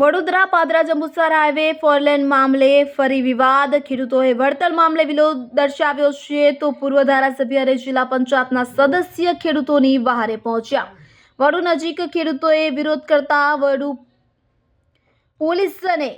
Vadodara Padra Jambusar highway four lane મામલે ફરી વિવાદ. ખેડૂતોએ વળતર મામલે વિરોધ દર્શાવ્યો છે તો પૂર્વ ધારાસભ્ય અને જિલ્લા પંચાયતના સદસ્ય ખેડૂતોની વહારે પહોંચ્યા. વડુ નજીક ખેડૂતોએ વિરોધ કરતા વડુ પોલીસ અને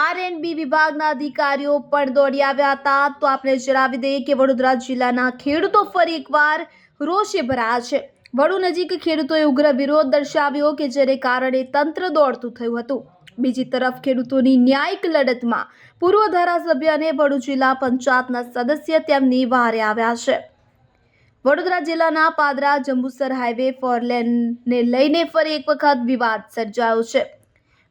આરએનબી વિભાગના અધિકારીઓ પણ દોડી આવ્યા હતા. તો આપણે જણાવી દઈએ કે વડોદરા જિલ્લાના ખેડૂતો ફરી એકવાર રોષે ભરાયા છે. વડુ નજીક ખેડૂતોએ ઉગ્ર વિરોધ દર્શાવ્યો કે જેને કારણે તંત્ર દોડતું થયું હતું. બીજી તરફ ખેડૂતોની ન્યાયિક લડતમાં પૂર્વ ધારાસભ્ય અને વડુ જિલ્લા પંચાયતના સદસ્ય તેમની વારે આવ્યા છે. વડોદરા જિલ્લાના પાદરા જંબુસર હાઈવે ફોરલેનને લઈને ફરી એક વખત વિવાદ સર્જાયો છે.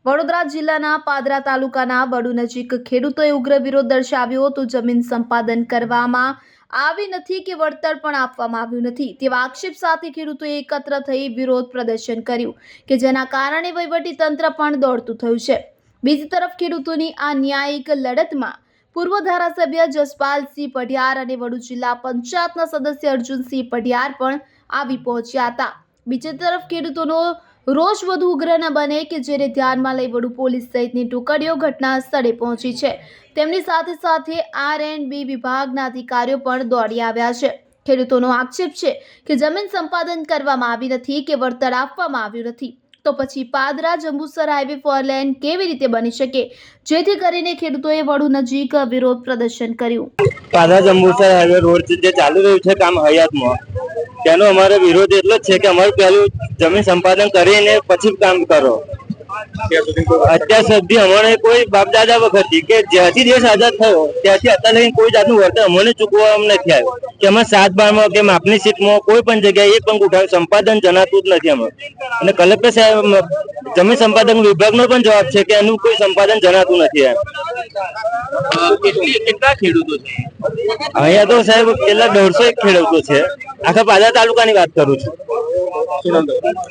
વડોદરા જિલ્લાના પાદરા તાલુકાના વડુ નજીક ખેડૂતોએ ઉગ્ર વિરોધ દર્શાવ્યો તો જમીન સંપાદન કરવામાં આવી નથી કે વળતર પણ આપવામાં આવ્યું નથી. તેવા આક્ષેપ સાથે ખેડૂતોએ એકત્ર થઈ વિરોધ પ્રદર્શન કર્યું કે જેના કારણે તંત્ર પણ દોડતું થયું છે. બીજી તરફ ખેડૂતોની આ ન્યાયિક લડતમાં પૂર્વ ધારાસભ્ય જસપાલસિંહ પઢિયાર અને વડુ જિલ્લા પંચાયતના સદસ્ય અર્જુનસિંહ પઢિયાર પણ આવી પહોંચ્યા હતા. બીજી તરફ ખેડૂતોનો રોષ વધુ ઉગ્ર ન બને કે જેને ધ્યાનમાં લઈ વડુ પોલીસ સહિતની ટુકડીઓ ઘટના સ્થળે પહોંચી છે. તેમની સાથે સાથે આર એન્ડ બી વિભાગના અધિકારીઓ પણ દોડી આવ્યા છે. ખેડૂતોનો આક્ષેપ છે કે જમીન સંપાદન કરવામાં આવી નથી કે વળતર આપવામાં આવ્યું નથી. તો પછી Padra, Jambusar highway four lane કેવી રીતે બની શકે? જેથી કરીને ખેડૂતોએ વડુ નજીક વિરોધ પ્રદર્શન કર્યું. પાદરા, જંબુસર હાઈવે રોડ જે ચાલી રહ્યું છે કામ હયાતમાં, તેનો અમારો વિરોધ એટલો છે કે અમારું પહેલું જમીન સંપાદન કરીને પછી કામ કરો. અત્યાર સુધી અમને કોઈ બાપ દાદા વખતથી કે જ્યાંથી દેશ આઝાદ થયો ત્યાંથી અત્યાર લઈને કોઈ જાતનું વર્તન અમને ચૂકવવા નથી આવ્યું. કે અમે સાત બારમાં કે માપની સીટમાં કોઈ પણ જગ્યાએ એક પણ ઉઠાવ્યું સંપાદન જણાતું જ નથી અમે અને કલેક્ટર સાહેબ જમીન સંપાદન વિભાગનો પણ જવાબ છે કે એનું કોઈ સંપાદન જણાતું નથી એમ. કેટલા ખેડૂતો છે? અહીંયા તો સાહેબ કેટલા દોઢસો એક ખેડૂતો છે. આખા પાદરા તાલુકાની વાત કરું છું.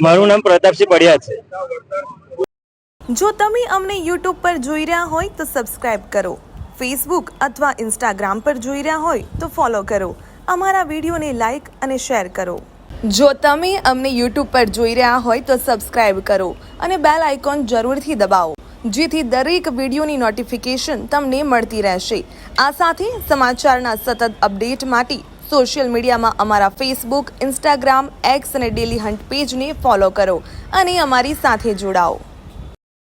મારું નામ પ્રતાપસિંહ પડિયા છે. જો તમે અમને યુટ્યુબ પર જોઈ રહ્યા હોય તો સબસ્ક્રાઇબ કરો. ફેસબુક અથવા ઇન્સ્ટાગ્રામ પર જોઈ રહ્યા હોય તો ફોલો કરો. અમારા વિડીયોને લાઈક અને શેર કરો. જો તમે અમને યુટ્યુબ પર જોઈ રહ્યા હોય તો સબસ્ક્રાઇબ કરો અને બેલ આઇકોન જરૂરથી દબાવો, જેથી દરેક વિડીયોની નોટિફિકેશન તમને મળતી રહેશે. આ સાથે સમાચારના સતત અપડેટ માટે સોશિયલ મીડિયામાં અમારા ફેસબુક ઇન્સ્ટાગ્રામ એક્સ અને ડેલી હન્ટ પેજને ફોલો કરો અને અમારી સાથે જોડાઓ.